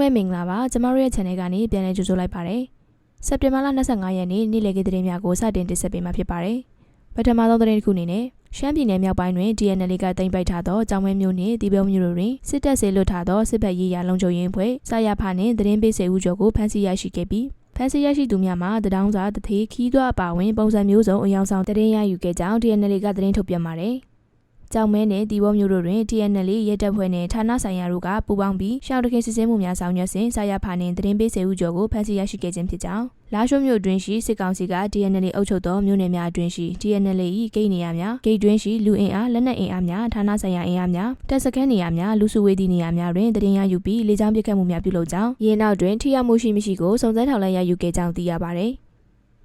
ပဲမင်္ဂလာပါကျမတို့ရဲ့ channel ကနေပြန်လည်ကြိုဆိုလိုက်ပါတယ်စက်တင်ဘာလ25ရက်နေ့နေ့လည်ခင်းသတင်းများကိုစတင်တင်ဆက်ပေးမှာဖြစ်ပါတယ်ပထမဆုံးသတင်းတစ်ခုအနေနဲ့ရှမ်းပြည်နယ်မြောက်ပိုင်းတွင် DNL ကတင်ပိုက်ထားသောကြောင်ဝဲမျိုးနှင့်ဒီပုံမျိုးတို့တွင်စစ်တပ်ဆေလွတ်ထားသောစစ်ဘက်ရေးရာလုံခြုံရေးအဖွဲ့စာရဖနှင့်သတင်းပေးစေဦးကျော်ကိုဖမ်းဆီးရရှိခဲ့ပြီးဖမ်းဆီးရရှိသူများမှာတဒေါင်းစာတထေးခီးသွွားအပါဝင်ပုံစံမျိုးစုံအယောင်ဆောင်သတင်းရယူခဲ့ကြောင်း DNL ကသတင်းထုတ်ပြန်ပါတယ် ကြောင်မဲနဲ့တီဘောမျိုးတို့တွင် TNL ရဲတပ်ဖွဲ့နှင့်ဌာနဆိုင်ရာတို့ကပူးပေါင်းပြီးရှောင်းတခင်စစ်ဆေးမှုများဆောင်ရွက်စဉ်စာရဖာနှင့်သတင်းပေးစေဦးကျော်ကိုဖမ်းဆီးရရှိခဲ့ခြင်းဖြစ်ကြောင်းလာရှိုးမြို့တွင်ရှိစစ်ကောင်စီက TNL အုပ်ချုပ်သောမြို့နယ်များအတွင်းရှိ TNL ၏ဂိတ်နေရာများဂိတ်တွင်းရှိလူအင်အားလက်နက်အင်အားများဌာနဆိုင်ရာအင်အားများတပ်စခန်းနေရာများလူစုဝေးသည့်နေရာများတွင်သတင်းရယူပြီးလေကြောင်းပစ်ခတ်မှုများပြုလုပ်ကြောင်းရင်းနောက်တွင်ထိရောက်မှုရှိမရှိကိုစုံစမ်းထောက်လှမ်းရယူခဲ့ကြောင်းသိရပါသည်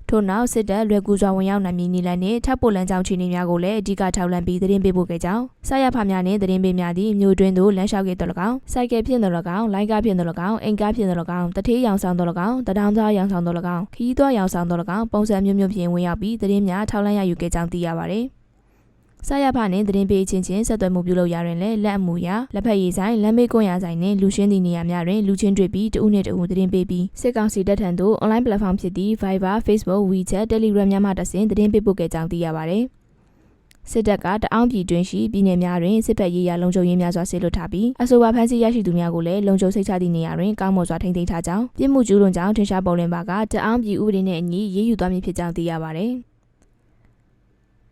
ထို့နောက်စစ်တပ်လွယ်ကူစွာဝင်ရောက်နိုင်မည်နီလန်နှင့်ထပ်ပိုလန်ကြောင်းချီနေများကိုလည်းအဓိကထောက်လှမ်းပြီးသတင်းပေးပို့ခဲ့ကြောင်းဆက်ရဖများနှင့်သတင်းပေးများသည့်မြို့တွင်သို့လမ်းလျှောက်ခဲ့တော်၎င်းစိုက်ကယ်ဖြင့်တော်၎င်းလိုင်းကားဖြင့်တော်၎င်းအိမ်ကားဖြင့်တော်၎င်းတထေးရောင်ဆောင်တော်၎င်းတဒေါင်းသားရောင်ဆောင်တော်၎င်းခီးသွွားရောင်ဆောင်တော်၎င်းပုံစံမျိုးမျိုးဖြင့်ဝင်ရောက်ပြီးသတင်းများထောက်လှမ်းရယူခဲ့ကြောင်းသိရပါသည် ဆရာဖနဲ့သတင်းပေးချင်းချင်းဆက်သွယ်မှုပြုလုပ်ရရင်လည်းလက်အမူအရာလက်ဖက်ရည်ဆိုင်လမ်းမေးကွန်ရဆိုင်နဲ့လူရှင်းသည့်နေရာများတွင်လူချင်းတွေ့ပြီးတဦးနှင့်တဦးသတင်းပေးပြီးစစ်ကောင်စီတပ်ထံသို့ online platform ဖြစ်သည့် Viber, Facebook, WeChat, Telegram များမှတဆင့်သတင်းပေးပို့ခဲ့ကြောင်းသိရပါသည်စစ်တပ်ကတအောင်းပြည်တွင်ရှိပြည်နယ်များတွင်စစ်ဘက်ရေးရာလုံခြုံရေးများစွာဆေးလွတ်ထားပြီးအဆိုပါဖမ်းဆီးရရှိသူများကိုလည်းလုံခြုံစိတ်ချသည့်နေရာတွင်ကောင်းမွန်စွာထိန်းသိမ်းထားကြောင်းပြည်မှုကျူးလွန်ကြောင်းထင်ရှားပေါ်လွင်ပါကတအောင်းပြည်ဥပဒေနှင့်အညီရေးယူသွားမည်ဖြစ်ကြောင်းသိရပါသည်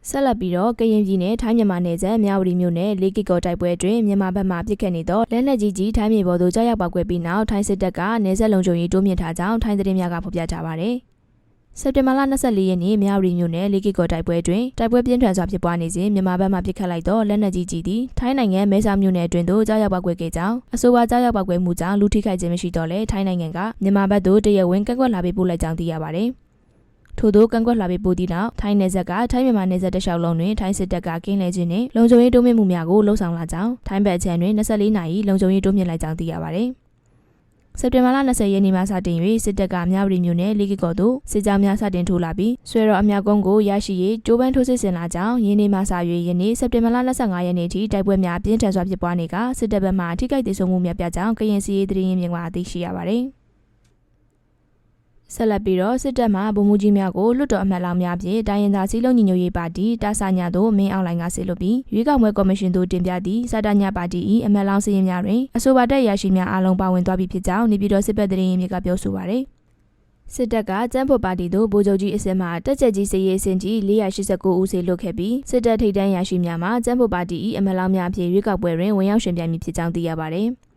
ဆက်လက်ပြီးတော့ကရင်ပြည်နယ်ထိုင်းမြန်မာနယ်စပ်မြဝတီမြို့နယ်လေးကီကောတိုက်ပွဲအတွင်းမြန်မာဘက်မှပြစ်ခတ်နေသောလက်နက်ကြီးကြီးထိုင်းမြေပေါ်သို့ကြားရောက်ပောက်ကွဲပြီးနောက်ထိုင်းစစ်တပ်ကနယ်စပ်လုံခြုံရေးတိုးမြင့်ထားကြောင်းထိုင်းသတင်းများကဖော်ပြထားပါတယ်။စက်တင်ဘာလ24ရက်နေ့မြဝတီမြို့နယ်လေးကီကောတိုက်ပွဲအတွင်းတိုက်ပွဲပြင်းထန်စွာဖြစ်ပွားနေစဉ်မြန်မာဘက်မှပြစ်ခတ်လိုက်သောလက်နက်ကြီးကြီးသည်ထိုင်းနိုင်ငံမဲဆောက်မြို့နယ်အတွင်းသို့ကြားရောက်ပောက်ကွဲခဲ့ကြောင်းအဆိုပါကြားရောက်ပောက်ကွဲမှုကြောင့်လူထိခိုက်ခြင်းမရှိတော့လဲထိုင်းနိုင်ငံကမြန်မာဘက်သို့တရဝင်းကန့်ကွက်လာပေးပို့လိုက်ကြောင်းသိရပါတယ်။ ထို့သောကန့်ကွက်လာပြီးပို့သည့်နောက်ထိုင်းနယ်စပ်ကထိုင်းမြန်မာနယ်စပ်တလျှောက်လုံးတွင်ထိုင်းစစ်တပ်ကကင်းလဲခြင်းနှင့်လုံခြုံရေးတိုးမြင့်မှုများကိုလှုံ့ဆော်လာကြောင်းထိုင်းဘက်ခြမ်းတွင်24နာရီလုံခြုံရေးတိုးမြင့်လိုက်ကြောင်းသိရပါသည်စက်တင်ဘာလ20ရက်နေ့မှစတင်၍စစ်တပ်ကမြဝတီမြို့နယ်လေးကကော်သို့စစ်ကြောင်းများစတင်ထိုးလာပြီးဆွဲတော်အမြောက်ကုန်းကိုရရှိရေးကြိုးပမ်းထိုးစစ်ဆင်လာကြောင်းယင်းနေ့မှစ၍ယနေ့စက်တင်ဘာလ25ရက်နေ့ထိတိုက်ပွဲများပြင်းထန်စွာဖြစ်ပွားနေကစစ်တပ်ဘက်မှထိခိုက်ဒေဆုံးမှုများပြကြောင်းကရင်စီရေးတရင်မြင်မှာသိရှိရပါသည်။ ဆက်လက်ပြီးတော့စစ်တပ်မှဗိုလ်မှူးကြီးများကိုလွှတ်တော်အမတ်လောင်များဖြင့်တိုင်းရင်းသားစည်းလုံးညီညွတ်ရေးပါတီတာဆာညာတို့မင်းအောင်လိုင်ကဆေလွတ်ပြီးရွေးကောက်ပွဲကော်မရှင်သို့တင်ပြသည့်စတာညာပါတီ၏အမတ်လောင်စည်းရင်းများတွင်အဆိုပါတက်ရရှိများအားလုံးပါဝင်သွားပြီဖြစ်ကြောင်းနေပြည်တော်စစ်ဘက်တရင်မြစ်ကပြောဆိုပါရယ်စစ်တပ်ကကျန်းဖို့ပါတီတို့ဗိုလ်ချုပ်ကြီးအစင်မှတက်ချက်ကြီးစည်ရေးအဆင့်ကြီး489ဦးစေလွတ်ခဲ့ပြီးစစ်တပ်ထိပ်တန်းရရှိများမှာကျန်းဖို့ပါတီ၏အမတ်လောင်များဖြင့်ရွေးကောက်ပွဲတွင်ဝင်ရောက်ရှင်ပြိုင်မည်ဖြစ်ကြောင်းသိရပါရယ်။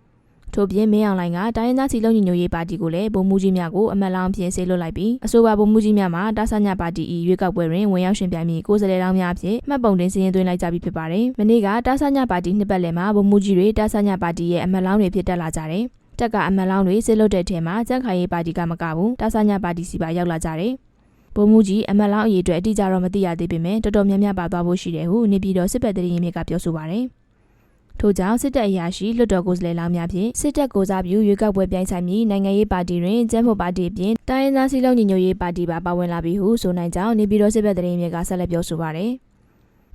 ထို့ပြင်မင်းအောင်လှိုင်ကတိုင်းရင်းသားစီလုံးညီညွတ်ရေးပါတီကိုလည်းဗိုလ်မှူးကြီးများကိုအမတ်လောင်းဖြင့်ဆေးလွတ်လိုက်ပြီးအဆိုပါဗိုလ်မှူးကြီးများမှတာဆညပါတီ၏ရွေးကောက်ပွဲတွင်ဝင်ရောက်ရှင်ပြိုင်မည့်ကိုယ်စားလှယ်လောင်းများဖြင့်မှတ်ပုံတင်စည်ရင်သွင်းလိုက်ကြပြီဖြစ်ပါတယ်။မနေ့ကတာဆညပါတီနှစ်ပတ်လည်မှာဗိုလ်မှူးကြီးတွေတာဆညပါတီရဲ့အမတ်လောင်းတွေဖြစ်တက်လာကြတယ်။တက်ကအမတ်လောင်းတွေဆေးလွတ်တဲ့ထဲမှာကြန့်ခိုင်ရေးပါတီကမကဘူးတာဆညပါတီစီပါရောက်လာကြတယ်။ဗိုလ်မှူးကြီးအမတ်လောင်းအရေးအတွက်အတိအကျတော့မသိရသေးပေမဲ့တော်တော်များများပါသွားဖို့ရှိတယ်ဟုနေပြည်တော်စစ်ဘက်တရင်မြစ်ကပြောဆိုပါရယ်။ ထို့ကြောင့်စစ်တပ်အရာရှိလွှတ်တော်ကိုယ်စားလှယ်လောင်းများဖြင့်စစ်တပ်ကိုစားပြုရွေးကောက်ပွဲပြိုင်ဆိုင်မည့်နိုင်ငံရေးပါတီတွင်ကျန်းဖို့ပါတီပြင်တိုင်းရင်းသားစည်းလုံးညီညွတ်ရေးပါတီပါပါဝင်လာပြီဟုဆိုနိုင်ကြောင်းနေပြည်တော်စစ်ဘက်တရင်မြစ်ကဆက်လက်ပြောဆိုပါရယ်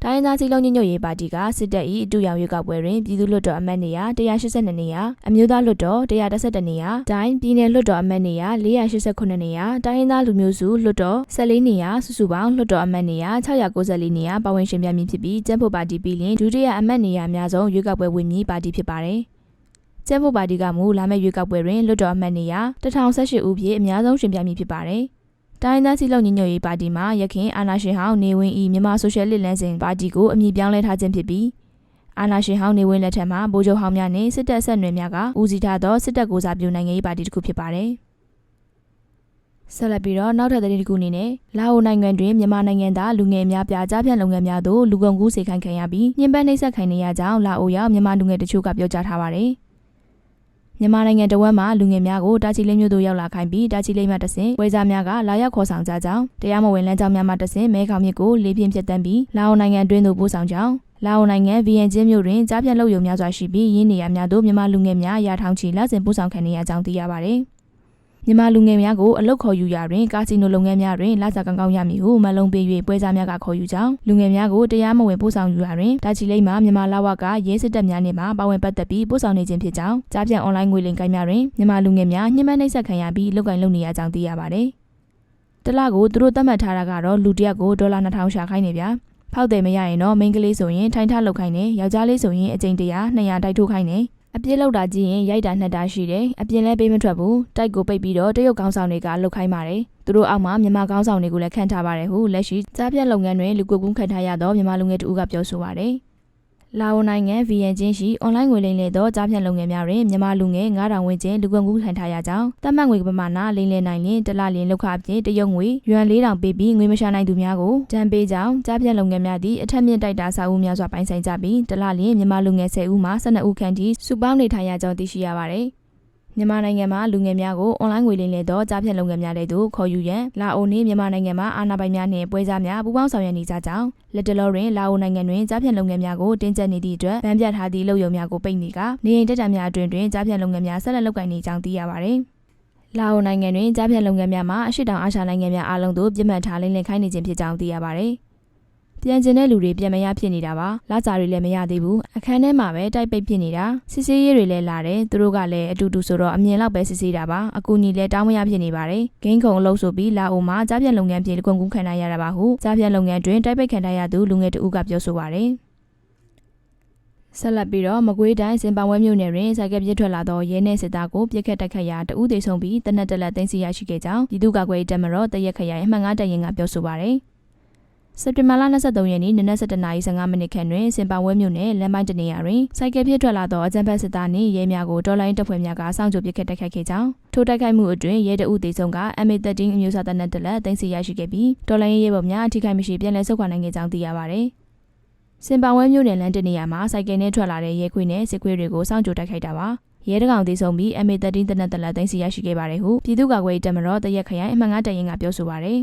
တိုင်းရင်းသားစည်းလုံးညီညွတ်ရေးပါတီကစစ်တပ်၏အတူရောင်ရွေးကောက်ပွဲတွင်ပြည်သူ့လွှတ်တော်အမတ်နေရာ182နေရာအမျိုးသားလွှတ်တော်112နေရာတိုင်းပြည်နယ်လွှတ်တော်အမတ်နေရာ489နေရာတိုင်းရင်းသားလူမျိုးစုလွှတ်တော်14နေရာစုစုပေါင်းလွှတ်တော်အမတ်နေရာ694နေရာပါဝင်ရှင်ပြမည်ဖြစ်ပြီးကျန်းဖို့ပါတီပြီးလျှင်ဒုတိယအမတ်နေရာအများဆုံးရွေးကောက်ပွဲဝင်မည်ပါတီဖြစ်ပါတယ်ကျန်းဖို့ပါတီကမူလာမယ့်ရွေးကောက်ပွဲတွင်လွှတ်တော်အမတ်နေရာ1018ဦးဖြင့်အများဆုံးရှင်ပြမည်ဖြစ်ပါတယ်။ တိုင်းသားစီလုံးညီညွတ်ရေးပါတီမှရခင်အာနာရှင်ဟောင်းနေဝင်းဤမြန်မာဆိုရှယ်လစ်လမ်းစဉ်ပါတီကိုအမည်ပြောင်းလဲထားခြင်းဖြစ်ပြီးအာနာရှင်ဟောင်းနေဝင်းလက်ထက်မှာဗိုလ်ချုပ်ဟောင်းများနှင့်စစ်တပ်ဆက်နွယ်များကဦးစီးထားသောစစ်တပ်ကိုစားပြုနိုင်ငံရေးပါတီတစ်ခုဖြစ်ပါတယ်။ဆက်လက်ပြီးတော့နောက်ထပ်သတင်းတစ်ခုအနေနဲ့လာအိုနိုင်ငံတွင်မြန်မာနိုင်ငံသားလူငယ်များပြားကြားဖြန့်လုပ်ငန်းများသို့လူကုန်ကူးစေခိုင်းခံရပြီးညှဉ်းပန်းနှိပ်စက်ခံနေရကြောင်းလာအိုရောက်မြန်မာလူငယ်တချို့ကပြောကြားထားပါတယ်။ မြန်မာနိုင်ငံတဝက်မှာလူငယ်များကိုတာချီလိမ့်မြို့သို့ရောက်လာခိုင်းပြီးတာချီလိမ့်မှတဆင့်ဝေစာများကလာရောက်ခေါ်ဆောင်ကြကြောင်းတရားမဝင်လမ်းကြောင်းများမှတဆင့်မဲခေါင်မြစ်ကိုလေးပြင်းပြတ်တမ်းပြီးလာအိုနိုင်ငံတွင်းသို့ပို့ဆောင်ကြောင်းလာအိုနိုင်ငံဗီယန်ကျင်းမြို့တွင်ကြားပြတ်လုပ်ယုံများစွာရှိပြီးရင်းနေရများသို့မြန်မာလူငယ်များရာထောင်ချီလက်စဉ်ပို့ဆောင်ခံနေရကြောင်းသိရပါသည် မြန်မာလူငယ်များကိုအလုတ်ခေါ်ယူရာတွင်ကာစီနိုလုပ်ငန်းများတွင်လစာကောင်းကောင်းရမည်ဟုမတ်လုံးပေး၍ပွဲစားများကခေါ်ယူကြောင်းလူငယ်များကိုတရားမဝင်ပို့ဆောင်ယူရာတွင်တာချီလိမ့်မှမြန်မာလာဝကရဲစစ်တပ်များနှင့်မှပါဝင်ပတ်သက်ပြီးပို့ဆောင်နေခြင်းဖြစ်ကြောင်းကြားပြန်အွန်လိုင်းငွေလိမ်ကိုင်းများတွင်မြန်မာလူငယ်များညှဉ်းပန်းနှိပ်စက်ခံရပြီးလုတ်ကင်လုပ်နေရကြောင်းသိရပါတယ်။တလကိုသူတို့သတ်မှတ်ထားတာကတော့လူတစ်ယောက်ကိုဒေါ်လာ2000ရှာခိုင်းနေဗျာ။ဖောက်တယ်မရရင်တော့မိန်းကလေးဆိုရင်ထိုင်ထလောက်ခိုင်းတယ်ယောက်ျားလေးဆိုရင်အကြိမ်တရာ200တိုက်ထိုးခိုင်းတယ် အပြစ်လောက်တာကြည့်ရင်ရိုက်တာနှက်တာရှိတယ်အပြင်းလဲပေးမထွက်ဘူးတိုက်ကိုပိတ်ပြီးတော့တရုတ်ကောင်းဆောင်တွေကလုတ်ခိုင်းပါတယ်သူတို့အောက်မှာမြန်မာကောင်းဆောင်တွေကိုလည်းခန့်ထားပါတယ်ဟုလက်ရှိကြားပြတ်လုပ်ငန်းတွင်လူကိုကူးခန့်ထားရသောမြန်မာလူငယ်တဦးကပြောဆိုပါတယ် လာအိုနိုင်ငံဗီယန်ချင်းရှိအွန်လိုင်းငွေလိမ်လေသောကြားဖြတ်လုပ်ငန်းများတွင်မြန်မာလူငယ်9000ဝန်းကျင်လူကွန်ကူးခံထားရကြောင်းတတ်မှတ်ငွေပမာဏလိမ်လည်နိုင်ရင်တစ်လလျင်လောက်ခအပြင်တရုတ်ငွေယွမ်4000ပေးပြီးငွေမရှာနိုင်သူများကိုတန်ပေးကြောင်းကြားဖြတ်လုပ်ငန်းများသည့်အထက်မြင့်တိုက်တာစာအုပ်များစွာပိုင်ဆိုင်ကြပြီးတစ်လလျင်မြန်မာလူငယ်10ဦးမှ12ဦးခန့်ထိစုပေါင်းနေထိုင်ရကြောင်းသိရှိရပါသည် မြန်မာနိုင်ငံမှာလူငယ်များကိုအွန်လိုင်းငွေလိမ်လည်သောကြားဖြတ်လုပ်ငန်းများတဲ့သို့ခေါ်ယူရန်လာအိုနှင့်မြန်မာနိုင်ငံမှာအာဏာပိုင်များနှင့်ပွဲစားများပူးပေါင်းဆောင်ရွက်နေကြကြောင်းလက်တလောတွင်လာအိုနိုင်ငံတွင်ကြားဖြတ်လုပ်ငန်းများကိုတင်းကျပ်နေသည့်အတွက်ဗန်းပြတ်ထားသည့်လုပ်ရုံများကိုပိတ်နေကနေအိမ်တက်တာများအတွင်တွင်ကြားဖြတ်လုပ်ငန်းများဆက်လက်လုပ်ကိုင်နေကြောင်းသိရပါသည်လာအိုနိုင်ငံတွင်ကြားဖြတ်လုပ်ငန်းများမှာအရှိတောင်အာရှနိုင်ငံများအားလုံးသို့ပြစ်မှတ်ထားလိမ့်လည်ခိုင်းနေခြင်းဖြစ်ကြောင်းသိရပါသည် ပြန်ကျင်တဲ့လူတွေပြန်မရဖြစ်နေတာပါလာစာတွေလည်းမရသေးဘူးအခန်းထဲမှာပဲတိုက်ပိတ်ဖြစ်နေတာစစ်စေးရေးတွေလည်းလာတယ်သူတို့ကလည်းအတူတူဆိုတော့အမြင်လောက်ပဲစစ်စေးတာပါအကူကြီးလည်းတောင်းမရဖြစ်နေပါတယ်ဂိမ်းခုံအလုပ်ဆိုပြီးလာအိုမှာကြားပြန်လုပ်ငန်းပြေကွန်ကူးခံရတာပါဟုကြားပြန်လုပ်ငန်းတွင်တိုက်ပိတ်ခံရသူလူငယ်တဦးကပြောဆိုပါတယ်ဆက်လက်ပြီးတော့မကွေးတိုင်းစင်ပောင်ဝဲမြို့နယ်တွင်စိုက်ကပြစ်ထွက်လာသောရဲနှင့်စစ်သားကိုပြစ်ခတ်တိုက်ခတ်ရာတဦးသေဆုံးပြီးတနက်တလက်သိမ်းဆီးရရှိခဲ့ကြောင်းပြည်သူ့ကာကွယ်ရေးတပ်မတော်တရက်ခရိုင်အမှတ်9တပ်ရင်းကပြောဆိုပါရယ် စက်တင်ဘာလ23ရက်နေ့နနက်7:15မိနစ်ခန့်တွင်စင်ပါဝဲမြို့နယ်လမ်းပိုင်းတနေရာတွင်စိုက်ကယ်ပြည့်ထွက်လာသောအကြမ်းဖက်စစ်သားနှင့်ရဲများကိုတော်လိုင်းတပ်ဖွဲ့များကစောင့်ကြိုပစ်ခတ်တိုက်ခိုက်ခဲ့ကြောင်းထိုတိုက်ခိုက်မှုအတွင်းရဲတအုပ်တေဆုံးက MA13 အမျိုးအစားတပ်နက်တလက်တင်စီရရှိခဲ့ပြီးတော်လိုင်းရဲဘော်များအထိခိုက်မရှိပြန်လည်ဆုတ်ခွာနိုင်ခဲ့ကြောင်းသိရပါသည်စင်ပါဝဲမြို့နယ်လမ်းတနေရာမှာစိုက်ကယ်နဲ့ထွက်လာတဲ့ရဲခွေနဲ့စစ်ခွေတွေကိုစောင့်ကြိုတိုက်ခိုက်တာပါရဲတကောင်သေးဆုံးပြီး MA13 တနက်တလက်တင်စီရရှိခဲ့ပါတယ်ဟုပြည်သူ့ကာကွယ်ရေးတပ်မတော်တရက်ခရိုင်အမှန်ငါတရင်ကပြောဆိုပါတယ်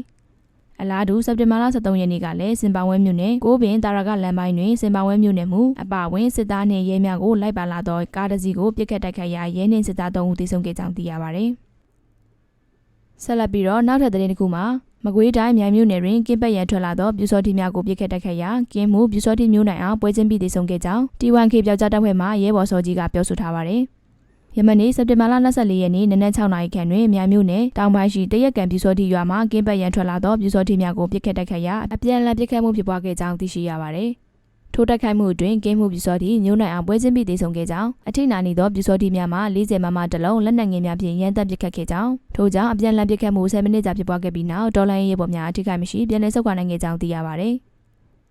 အလားတူစက်တင်ဘာလ23ရက်နေ့ကလည်းစင်ပါဝဲမြို့နယ်ကိုပင်တာရကလမ်းပိုင်းတွင်စင်ပါဝဲမြို့နယ်မူအပဝင်စစ်သားနှင့်ရဲများကိုလိုက်ပါလာသောကားတစ်စီးကိုပြစ်ခတ်တိုက်ခိုက်ရာရဲနှင့်စစ်သား3ဦးသေဆုံးခဲ့ကြောင်းသိရပါသည်။ဆက်လက်ပြီးတော့နောက်ထပ်သတင်းတစ်ခုမှာမကွေးတိုင်းမြိုင်မြို့နယ်တွင်ကင်းပတ်ရန်ထွက်လာသောပြူစောတိများကိုပြစ်ခတ်တိုက်ခိုက်ရာကင်းမှုပြူစောတိမျိုးနိုင်အောင်ပွဲချင်းပြီးသေဆုံးခဲ့ကြောင်း T1K ပြောက်ကြားတပ်ဖွဲ့မှရဲဘော်စောကြီးကပြောဆိုထားပါသည်။ ယမနေ့စက်တင်ဘာလ24ရက်နေ့နနက်6နာရီခန့်တွင်မြိုင်မြို့နယ်တောင်ပိုင်းရှိတရက်ကန်ပြူစောတိရွာမှကင်းပတ်ရန်ထွက်လာသောပြူစောတိများကိုပစ်ခတ်တိုက်ခိုက်ရာအပြန်အလှန်ပစ်ခတ်မှုဖြစ်ပွားခဲ့ကြောင်းသိရှိရပါသည်။ထိုတိုက်ခိုက်မှုအတွင်းကင်းမှုပြူစောတိညိုးနိုင်အောင်ပွဲချင်းပြီးတည်ဆုံခဲ့ကြောင်းအထိနာနေသောပြူစောတိများမှ40မမတလုံးလက်နက်ငယ်များဖြင့်ရန်တပ်ပစ်ခတ်ခဲ့ကြောင်းထို့ကြောင့်အပြန်အလှန်ပစ်ခတ်မှု10မိနစ်ကြာဖြစ်ပွားခဲ့ပြီးနောက်ဒေါ်လာရေးဘော်များအထိခိုက်မရှိပြန်လည်ဆုတ်ခွာနိုင်ခဲ့ကြောင်းသိရပါသည်။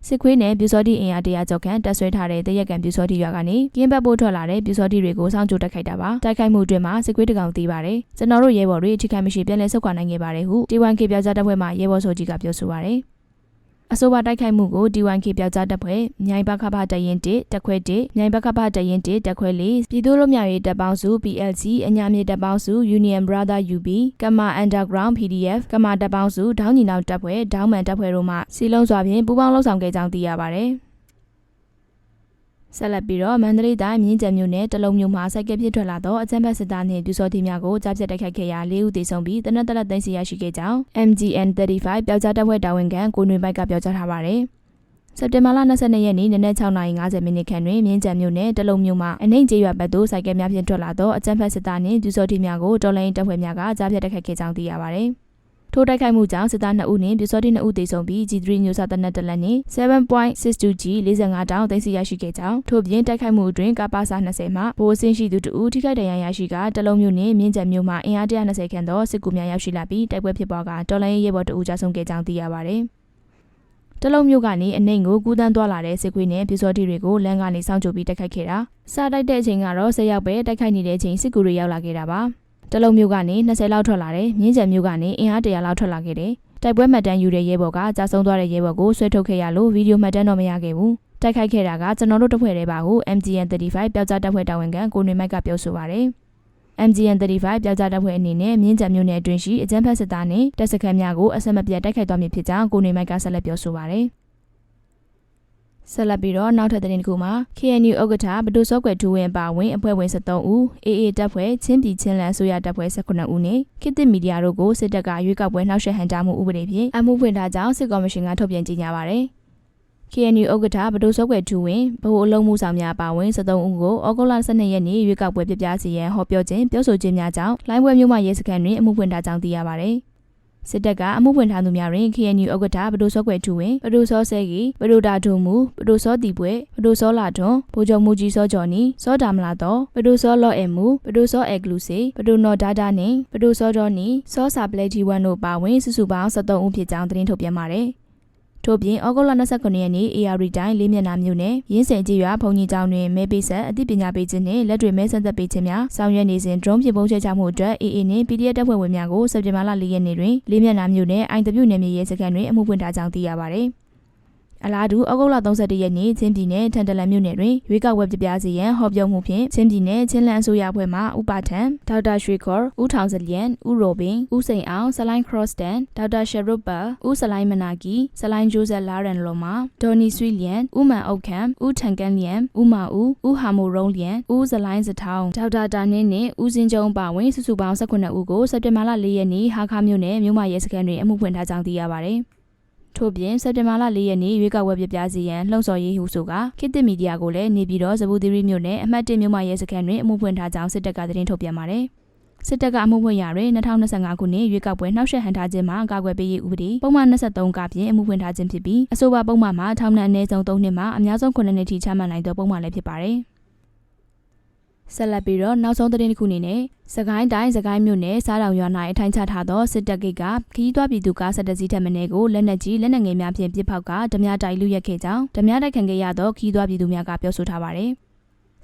စစ်ခွေးနဲ့ပြူစောတိအင်အားတရာကျော်ခန့်တက်ဆွဲထားတဲ့တရက်ကန်ပြူစောတိရွာကနေကင်းဘက်ပို့ထွက်လာတဲ့ပြူစောတိတွေကိုစောင့်ကြိုတက်ခိုက်တာပါတိုက်ခိုက်မှုအတွင်းမှာစစ်ခွေးတကောင်သေးပါတယ်ကျွန်တော်တို့ရဲဘော်တွေထိခိုက်မရှိပြန်လည်ဆုတ်ခွာနိုင်ခဲ့ပါတယ်ဟု T1K ပြောကြားတပ်ဖွဲ့မှရဲဘော်ဆိုကြီးကပြောဆိုပါတယ် အဆိုပါတိုက်ခိုက်မှုကို D1K ပြောက်ကြားတပ်ဖွဲ့မြိုင်ဘခဖတရင်1တက်ခွဲ1မြိုင်ဘခဖတရင်1တက်ခွဲ4ပြည်သူ့လူမျိုးရေးတပ်ပေါင်းစု PLC အညာမြေတပ်ပေါင်းစု Union Brother UB ကမာ Underground PDF ကမာတပ်ပေါင်းစုဒေါင်းညီနောင်တပ်ဖွဲ့ဒေါင်းမန်တပ်ဖွဲ့တို့မှစီလုံးစွာဖြင့်ပူးပေါင်းလှုပ်ဆောင်ခဲ့ကြောင်းသိရပါတယ်။ ဆက်လက်ပြီးတော့မန္တလေးတိုင်းမြင်းကြံမြို့နယ်တလုံးမြို့မှာစိုက်ကပြစ်ထွက်လာသောအကြမ်းဖက်စစ်သားနှင့်ပြူစောတိများကိုကြားပြတ်တိုက်ခိုက်ခဲ့ရာ၄ဦးသေဆုံးပြီးတနက်တလက်သိမ်းဆီရရှိခဲ့ကြောင်း MGN 35ပျောက်ကြားတပ်ဖွဲ့တာဝန်ခံကိုနှွေပိုက်ကပြောကြားထားပါတယ်။စက်တင်ဘာလ22ရက်နေ့နနက်6:50မိနစ်ခန့်တွင်မြင်းကြံမြို့နယ်တလုံးမြို့မှာအနှိမ့်ကျေးရွာဘက်သို့စိုက်ကများဖြင့်ထွက်လာသောအကြမ်းဖက်စစ်သားနှင့်ပြူစောတိများကိုတော်လိုင်းတပ်ဖွဲ့များကကြားပြတ်တိုက်ခိုက်ခဲ့ကြောင်းသိရပါတယ်။ ထိုးတိုက်ခိုက်မှုကြောင့်စစ်သား2ဦးနှင့်ပြူစောတိ2ဦးသေဆုံးပြီး G3 မျိုးစားတနက်တလက်နှင့် 7.62G 45တောင်သိမ်းဆည်းရရှိခဲ့ကြောင်းထို့ပြင်တိုက်ခိုက်မှုအတွင်းကပါစာ20မှဘိုးအဆင်းရှိသူ2ဦးထိခိုက်ဒဏ်ရာရရှိကတလုံးမျိုးနှင့်မြင်းကျက်မျိုးမှအင်အား120ခန့်သောစစ်ကူများရောက်ရှိလာပြီးတိုက်ပွဲဖြစ်ပွားကတော်လိုင်းရဲဘော်2ဦးကြာဆုံးခဲ့ကြောင်းသိရပါသည်တလုံးမျိုးကနေအနှိမ်ကိုကူးတန်းသွားလာတဲ့စစ်ခွေးနဲ့ပြူစောတိတွေကိုလမ်းကနေစောင့်ကြိုပြီးတိုက်ခိုက်ခဲ့တာစားတိုက်တဲ့အချိန်ကတော့ဆက်ရောက်ပဲတိုက်ခိုက်နေတဲ့အချိန်စစ်ကူတွေရောက်လာခဲ့တာပါ တလုံးမျိုးကနေ20လောက်ထွက်လာတယ်မြင်းကျန်မျိုးကနေအင်အား100လောက်ထွက်လာခဲ့တယ်တိုက်ပွဲမှတ်တမ်းယူတဲ့ရဲဘော်ကကြာဆုံးသွားတဲ့ရဲဘော်ကိုဆွဲထုတ်ခဲ့ရလို့ဗီဒီယိုမှတ်တမ်းတော့မရခဲ့ဘူးတိုက်ခိုက်ခဲ့တာကကျွန်တော်တို့တစ်ဖွဲ့တည်းပါဟု MGN 35ပျောက်ကြားတပ်ဖွဲ့တာဝန်ခံကိုနေမိုက်ကပြောဆိုပါတယ် MGN 35ပျောက်ကြားတပ်ဖွဲ့အနေနဲ့မြင်းကြံမျိုးနယ်အတွင်းရှိအကြမ်းဖက်စစ်သားနဲ့တပ်စခန်းများကိုအဆက်မပြတ်တိုက်ခိုက်သွားမည်ဖြစ်ကြောင်းကိုနေမိုက်ကဆက်လက်ပြောဆိုပါတယ် ဆက်လက်ပြီးတော့နောက်ထပ်သတင်းတစ်ခုမှာ KNU ဥက္ကဋ္ဌဘဒုစောကွယ်ထူဝင်ပါဝင်အဖွဲ့ဝင်73ဦး AA တပ်ဖွဲ့ချင်းပြည်ချင်းလန်ဆိုရတပ်ဖွဲ့19ဦးနဲ့ခေတ်သစ်မီဒီယာတို့ကိုစစ်တပ်ကရွေးကောက်ပွဲနှောက်ယှက်ဟန်တာမှုဥပဒေဖြင့်အမှုဖွင့်ထားကြောင်းစစ်ကော်မရှင်ကထုတ်ပြန်ကြေညာပါတယ်။ KNU ဥက္ကဋ္ဌဗဒိုစောကွယ်ထူဝင်ဗဟိုအလုံးမှုဆောင်များပါဝင်73ဦးကိုဩဂုတ်လ12ရက်နေ့ရွေးကောက်ပွဲပြပြစီရန်ဟောပြောခြင်းပြောဆိုခြင်းများကြောင့်လိုင်းပွဲမြို့မှရဲစခန်းတွင်အမှုဖွင့်ထားကြောင်းသိရပါတယ်။ စစ်တပ်ကအမှုဖွင့်ထားသူများတွင် KNU ဥက္ကဋ္ဌဗဒိုစောကွယ်ထူဝင်ဗဒိုစောဆဲကီဗဒိုတာထုံမူဗဒိုစောတီပွဲဗဒိုစောလာထွန်းဗိုလ်ချုပ်မူကြီးစောကျော်နီစောတာမလာတော့ဗဒိုစောလော့အဲမူဗဒိုစောအဲကလူစီဗဒိုနော်ဒါဒါနှင့်ဗဒိုစောဒေါ်နီစောစာပလက်ဂျီဝမ်တို့ပါဝင်စုစုပေါင်း73ဦးဖြစ်ကြောင်းသတင်းထုတ်ပြန်ပါတယ်။ ထို့ပြင်ဩဂုတ်လ29ရက်နေ့ AR တိုင်းလေးမျက်နှာမြို့နယ်ရင်းစင်ကြီးရွာဘုံကြီးကျောင်းတွင်မဲပေးဆက်အသိပညာပေးခြင်းနှင့်လက်တွေမဲဆက်သက်ပေးခြင်းများဆောင်ရွက်နေစဉ် drone ဖြင့်ပုံချချမှုအတွက် AA နှင့် PDF တပ်ဖွဲ့ဝင်များကိုစက်တင်ဘာလ4ရက်နေ့တွင်လေးမျက်နှာမြို့နယ်အိုင်တပြူနယ်မြေရဲစခန်းတွင်အမှုဖွင့်ထားကြောင်းသိရပါသည် အလားတူဩဂုတ်လ31ရက်နေ့ချင်းပြည်နယ်ထန်တလန်မြို့နယ်တွင်ရွေးကောက်ပွဲပြပြစီရန်ဟောပြောမှုဖြင့်ချင်းပြည်နယ်ချင်းလန်အစိုးရအဖွဲ့မှဥပထံဒေါက်တာရွှေခေါ်ဦးထောင်စလျန်ဦးရိုဘင်ဦးစိန်အောင်ဆလိုင်းခရော့စတန်ဒေါက်တာရှယ်ရုပ်ပါဦးဆလိုင်းမနာကီဆလိုင်းဂျိုးဆက်လာရန်လောမာဒေါ်နီဆွီလျန်ဦးမန်အုတ်ခမ်ဦးထန်ကန်လျန်ဦးမာဦးဦးဟာမိုရုံးလျန်ဦးဇလိုင်းစထောင်းဒေါက်တာတာနင်းနှင့်ဦးစင်းကျုံပါဝင်စုစုပေါင်း18ဦးကိုစက်တင်ဘာလ4ရက်နေ့ဟာခါမြို့နယ်မြို့မရဲစခန်းတွင်အမှုဖွင့်ထားကြောင်းသိရပါသည် ထို့ပြင်စက်တင်ဘာလ၄ရက်နေ့ရွေးကောက်ပွဲပြပြစီရန်လှုံ့ဆော်ရေးဟုဆိုကခေတ်သစ်မီဒီယာကိုလည်းနေပြည်တော်ဇဘူသီရီမြို့နယ်အမှတ်၁မြို့မရဲစခန်းတွင်အမှုဖွင့်ထားကြောင်းစစ်တပ်ကသတင်းထုတ်ပြန်ပါတယ်။စစ်တပ်ကအမှုဖွင့်ရတွင်2025ခုနှစ်ရွေးကောက်ပွဲနှောက်ယှက်ဟန်ထားခြင်းမှာကာကွယ်ပေးရေးဥပဒေပုံမှန်23ကဖြင့်အမှုဖွင့်ထားခြင်းဖြစ်ပြီးအဆိုပါပုံမှန်မှာထောင်ဒဏ်အနည်းဆုံး3နှစ်မှအများဆုံး9နှစ်ထိချမှတ်နိုင်သောပုံမှန်လည်းဖြစ်ပါတယ်။ ဆက်လက်ပြီးတော့နောက်ဆုံးသတင်းတစ်ခုအနေနဲ့စကိုင်းတိုင်းစကိုင်းမြို့နယ်စားတောင်ရွာ၌အထိုင်ချထားသောစစ်တပ်ကိတ်ကခီးသွွားပြည်သူကားဆက်တစည်းထက်မင်းကိုလက်နက်ကြီးလက်နက်ငယ်များဖြင့်ပစ်ဖောက်ကဓမြတိုက်လူရက်ခဲ့ကြောင်းဓမြတိုက်ခံခဲ့ရသောခီးသွွားပြည်သူများကပြောဆိုထားပါတယ်။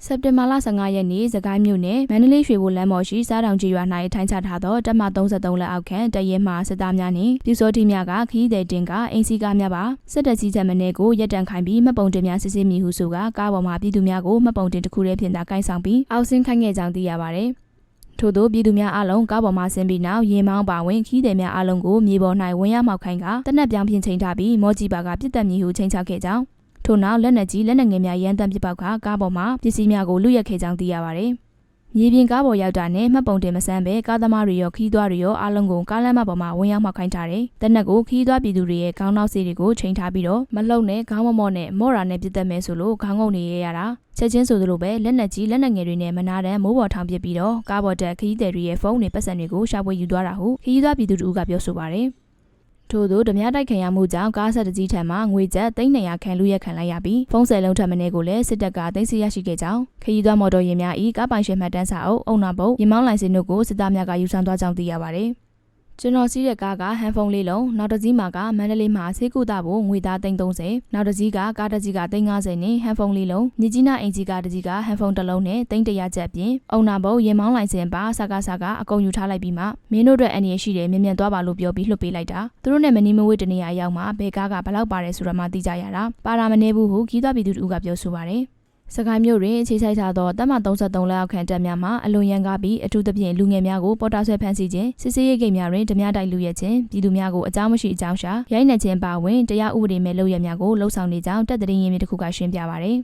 စက်တင်ဘာလ15ရက်နေ့စကိုင်းမြို့နယ်မန္တလေးရွှေဘိုလမ်းပေါ်ရှိစားတောင်ကြီးရွာ၌ထိုင်ချထားသောတပ်မ33လက်အောက်ခံတရဲမှစစ်သားများနှင့်ပြူစောတိများကခရီးသည်တင်ကအင်စီကားများပါစစ်တပ်ကြီးချက်မနေကိုရက်တန်ခိုင်ပြီးမှတ်ပုံတင်များစစ်ဆေးမိဟုဆိုကကားပေါ်မှပြည်သူများကိုမှတ်ပုံတင်တစ်ခုတည်းဖြင့်သာကိုင်းဆောင်ပြီးအောက်ဆင်းခိုင်းခဲ့ကြောင်းသိရပါသည်ထို့သောပြည်သူများအလုံးကားပေါ်မှဆင်းပြီးနောက်ရင်မောင်းပါဝင်ခီးသည်များအလုံးကိုမြေပေါ်၌ဝင်ရမှောက်ခိုင်းကတနက်ပြောင်ဖြင့်ချိန်ထားပြီးမော်ကြီးပါကပြစ်တက်မည်ဟုချိန်ချခဲ့ကြောင်း ထို့နောက်လက်နက်ကြီးလက်နက်ငယ်များရန်တမ်းပစ်ပေါက်ကကားပေါ်မှာပစ္စည်းများကိုလူရက်ခဲ့ကြောင်းသိရပါတယ်။မြေပြင်ကားပေါ်ရောက်တာနဲ့မှတ်ပုံတင်မဆန်းပဲကားသမားတွေရောခီးသွားတွေရောအားလုံးကိုကားလမ်းမပေါ်မှာဝင်ရောက်မှခိုင်းထားတယ်။တနက်ကိုခီးသွားပြည်သူတွေရဲ့ခေါင်းနောက်စီတွေကိုချိန်ထားပြီးတော့မလုံနဲ့ခေါင်းမမော့နဲ့မော့ရာနဲ့ပြစ်သက်မယ်ဆိုလို့ခေါင်းငုံနေရရတာချက်ချင်းဆိုသလိုပဲလက်နက်ကြီးလက်နက်ငယ်တွေနဲ့မနာတမ်းမိုးပေါ်ထောင်ပစ်ပြီးတော့ကားပေါ်တက်ခီးသည်တွေရဲ့ဖုန်းတွေပတ်စံတွေကိုရှာဖွေယူသွားတာဟုခီးသွားပြည်သူတို့ကပြောဆိုပါတယ်။ ထို့သောဓမြတိုက်ခံရမှုကြောင့်ကားဆက်တကြီးထံမှငွေကျပ်300ခန့်လူရက်ခံလိုက်ရပြီးဖုန်းဆယ်လုံးထပ်မင်းကိုလည်းစစ်တပ်ကသိမ်းဆည်းရရှိခဲ့ကြောင်းခရီးသွားမော်တော်ယာဉ်များ၏ကားပိုင်ရှင်မှတ်တမ်းစာအုပ်အုံနာပုတ်ရင်မောင်းလိုင်စင်တို့ကိုစစ်သားများကယူဆောင်သွားကြောင်းသိရပါသည်။ ကျွန်တော်စီးတဲ့ကားကဟန်ဖုန်းလေးလုံးနောက်တစ်စီးမှာကမန္တလေးမှာဆေးကုသဖို့ငွေသား330နောက်တစ်စီးကကားတစ်စီးက350နဲ့ဟန်ဖုန်းလေးလုံးမြကြီးနားအင်ဂျီကားတစ်စီးကဟန်ဖုန်းတစ်လုံးနဲ့300ကျပ်ပြင်အုံနာဘုံရင်မောင်းလိုင်စင်ပါစကားစကားအကုန်ယူထားလိုက်ပြီးမှမင်းတို့အတွက်အန်ရရှိတယ်မြင်မြန်သွားပါလို့ပြောပြီးလှုပ်ပေးလိုက်တာသူတို့နဲ့မနီမဝေးတနေရာရောက်မှဘဲကားကဘလောက်ပါတယ်ဆိုတော့မှသိကြရတာပါရာမနေဘူးဟုခီးသွားပြည်သူတို့ကပြောဆိုပါတယ် စကိုင်းမြို့တွင်အခြေစိုက်ထားသောတပ်မ33လက်အောက်ခံတပ်များမှအလွန်ရန်ကားပြီးအထူးသဖြင့်လူငယ်များကိုပေါ်တာဆွဲဖမ်းဆီးခြင်းစစ်ဆေးရေးဂိတ်များတွင်ဓမြတိုက်လူရဲခြင်းပြည်သူများကိုအကြောင်းမရှိအကြောင်းရှာရိုက်နှက်ခြင်းပါဝင်တရားဥပဒေမဲ့လုပ်ရများကိုလှုံ့ဆော်နေကြောင်းတပ်တရင်ရင်းမြစ်တစ်ခုကရှင်းပြပါရယ်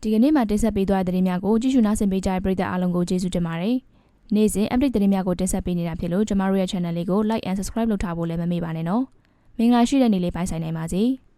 ဒီကနေ့မှတင်ဆက်ပေးသွားတဲ့သတင်းများကိုကြည့်ရှုနားဆင်ပေးကြတဲ့ပရိသတ်အားလုံးကိုကျေးဇူးတင်ပါတယ်နေ့စဉ် update သတင်းများကိုတင်ဆက်ပေးနေတာဖြစ်လို့ကျမတို့ရဲ့ channel လေးကို like and subscribe လုပ်ထားဖို့လည်းမမေ့ပါနဲ့နော်မင်္ဂလာရှိတဲ့နေ့လေးပိုင်ဆိုင်နိုင်ပါစေ။